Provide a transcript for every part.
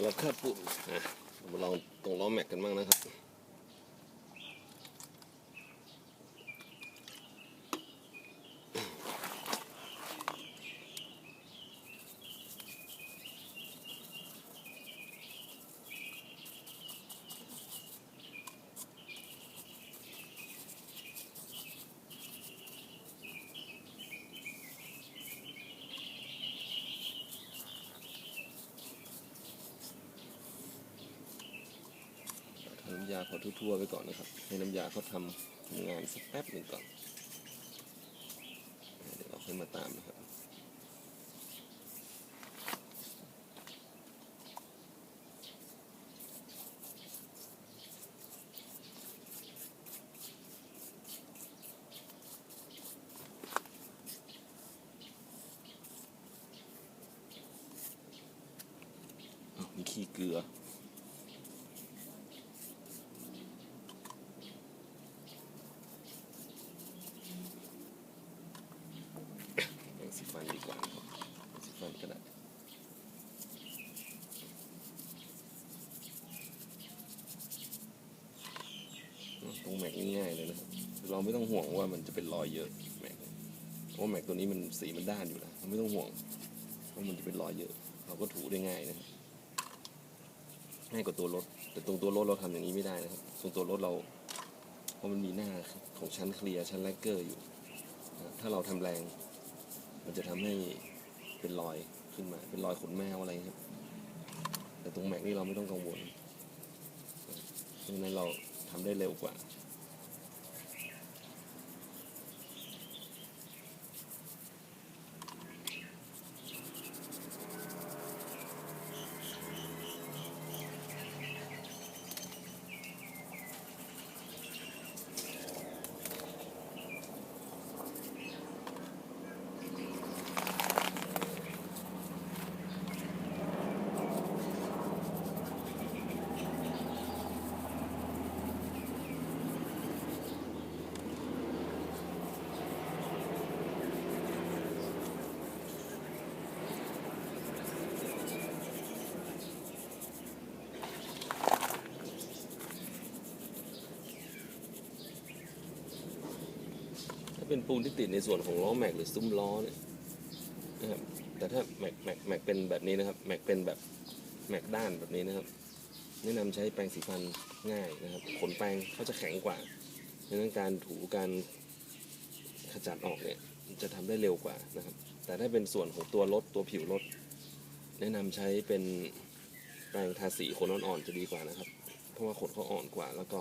สำหรับค่าปุ่มนะมาลองตรงล้อแม็กกันบ้างนะครับ ยาพอทั่วๆไปก่อนนะครับ ให้น้ำยาเขาทำงานสักแป๊บหนึ่งก่อน เดี๋ยวเราค่อยมาตามนะครับมีขี้เกลือ แปรงสีฟันดีกว่านะครับแปรงสีฟันกระดาษตร ง่ายเลยนะครับเราไม่ต้องห่วงว่ามันจะเป็นรอยเยอะแม็กเพราะแม็กตัวนี้มันสีมันด้านอยู่แล้วเราไม่ต้องห่วงว่ามันจะเป็นรอยเยอะ เราก็ถูได้ง่ายนะครับง่ายกว่าตัวรถ แต่ตรงตัวรถเราทำอย่างนี้ไม่ได้นะครับตรงตัวรถเราเพราะมันมีหน้าของชั้นเคลียร์ชั้นแลกเกอร์อยู่ ถ้าเราทำแรง มันจะทำให้เป็นรอยขึ้นมา เป็นรอยขนแมวอะไรครับ แต่ตรงแม็กนี่เราไม่ต้องกังวลเพราะฉะนั้นเราทำได้เร็วกว่า เป็นปูนที่ติดในส่วนของล้อแม็กหรือซุ้มล้อเนี่ยนะครับแต่ถ้าแม็กแม็กแม็กเป็นแบบนี้นะครับแม็กเป็นแบบแม็กด้านแบบนี้นะครับ แนะนำใช้แปรงสีฟันง่ายนะครับ ขนแปรงเขาจะแข็งกว่าดังนั้นการถูการขจัดออกเนี่ยจะทำได้เร็วกว่านะครับ แต่ถ้าเป็นส่วนของตัวรถตัวผิวรถแนะนำใช้เป็นแปรงทาสีขนอ่อนๆจะดีกว่านะครับ เพราะว่าขนเขาอ่อนกว่าแล้วก็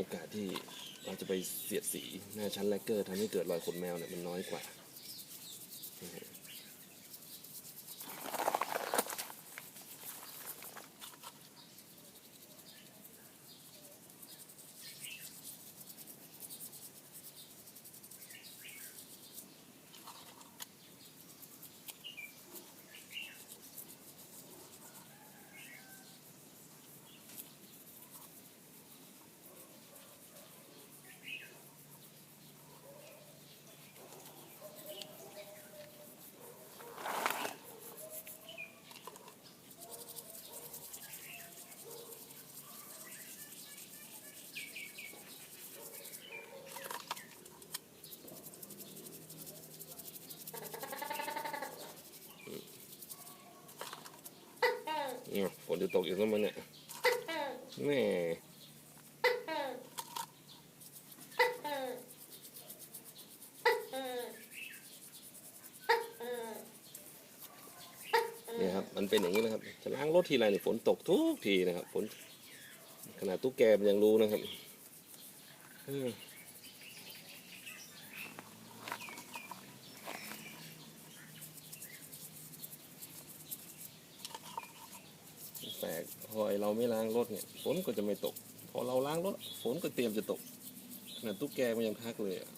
โอกาสที่เราจะไปเสียดสีหน้าชั้นแลกเกอร์ทำให้เกิดรอยขนแมวเนี่ยมันน้อยกว่า เนี่ยฝนจะตกอีกแล้วมั้งเนี่ยแม่นี่ครับมันเป็นอย่างนี้นะครับจะล้างรถทีไรเนี่ยฝนตกทุกทีนะครับฝนขนาดตุ๊กแกมันยังรู้นะครับเออแปลกพ อไอเราไม่ล้างรถเนี่ยฝนก็จะไม่ตก พอเราล้างรถฝนก็เตรียมจะตกขนาดตุ๊กแกมันยังทักเลยอะ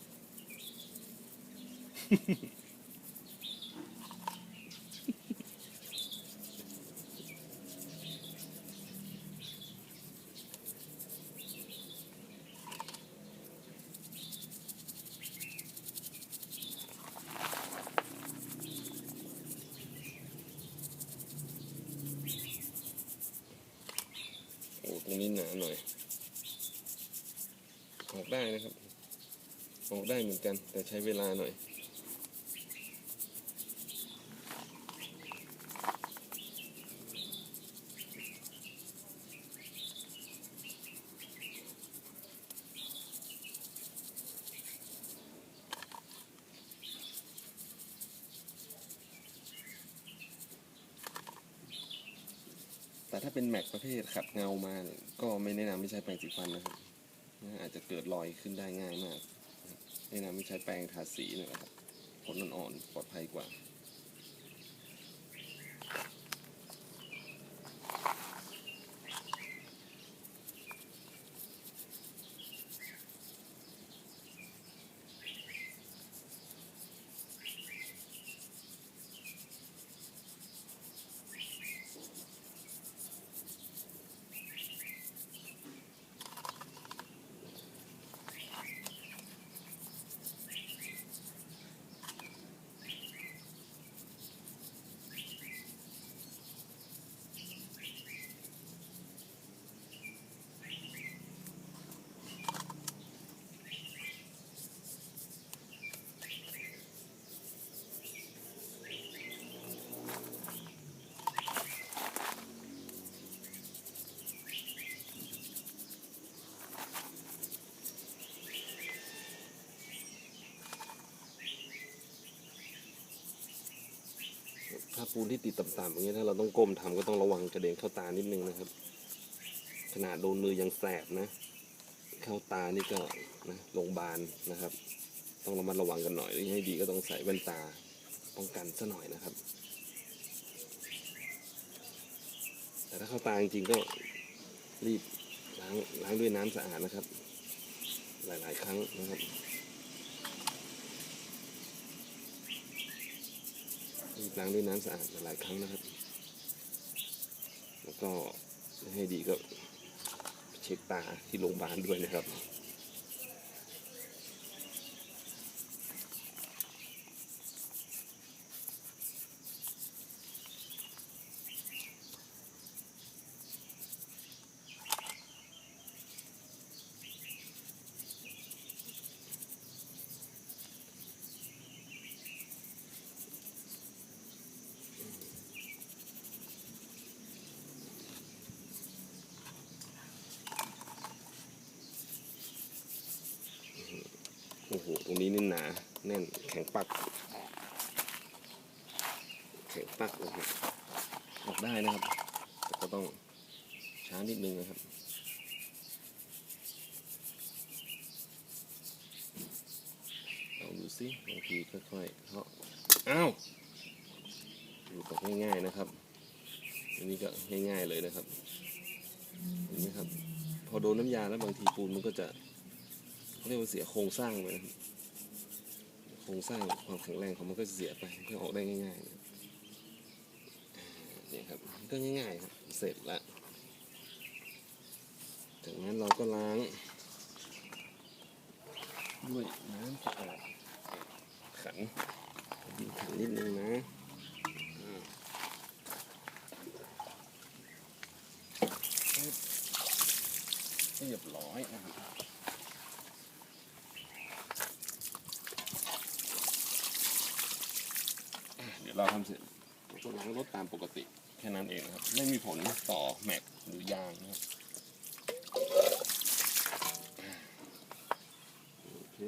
นี้หนาหน่อย ออกได้นะครับ ออกได้เหมือนกัน แต่ใช้เวลาหน่อย แต่ถ้าเป็นแม็กประเภทขัดเงามาเนี่ยก็ไม่แนะนำไม่ใช้แปรงสีฟันนะครับอาจจะเกิดรอยขึ้นได้ง่ายมาก แนะนำไม่ใช้แปรงทาสีนี่แหละครับผลอ่อนๆปลอดภัยกว่า ปูนที่ติดต่ำๆอย่างเงี้ยถ้าเราต้องก้มทำก็ต้องระวังกระเด็นเข้าตานิดนึงนะครับ ขนาดโดนมือยังแสบนะ เข้าตานี่ก็นะโรงพยาบาลนะครับ ต้องระมัดระวังกันหน่อยให้ดีก็ต้องใส่แว่นตาป้องกันซะหน่อยนะครับ แต่ถ้าเข้าตาจริงๆก็รีบล้างล้างด้วยน้ำสะอาดนะครับ หลายๆ ครั้งนะครับ รีบล้างด้วยน้ำสะอาดหลายครั้งนะครับ แล้วก็ให้ดีก็เช็คตาที่โรงพยาบาลด้วยนะครับ โหตรงนี้นี่หนาแน่นแข็งปัก แข็งปักอออกได้นะครับ แต่ก็ต้องช้านิดนึงนะครับลองดูสิบางทีค่อยๆเคาะอ้าวดูตกง่ายๆนะครับอันนี้ก็ง่ายๆเลยนะครับเห็นไหมครับ พอโดนน้ำยาแล้วบางทีปูนมันก็จะ เรียกว่าเสียโครงสร้างไปนะโครงสร้างความแข็งแรงของมันก็เสียไปมันก็ออกได้ง่ายๆนะเนี่ยครับก็ง่ายๆครับเสร็จแล้วจากนั้นเราก็ล้างด้วยน้ำสะอาดขันดินขันนิดนึงนะเรียบร้อยนะครับ ดี๋ยวเราทำเสร็จก็ล้างรถตามปกติแค่นั้นเองนะครับ ไม่มีผลต่อแม็กหรือยางนะครับโอเค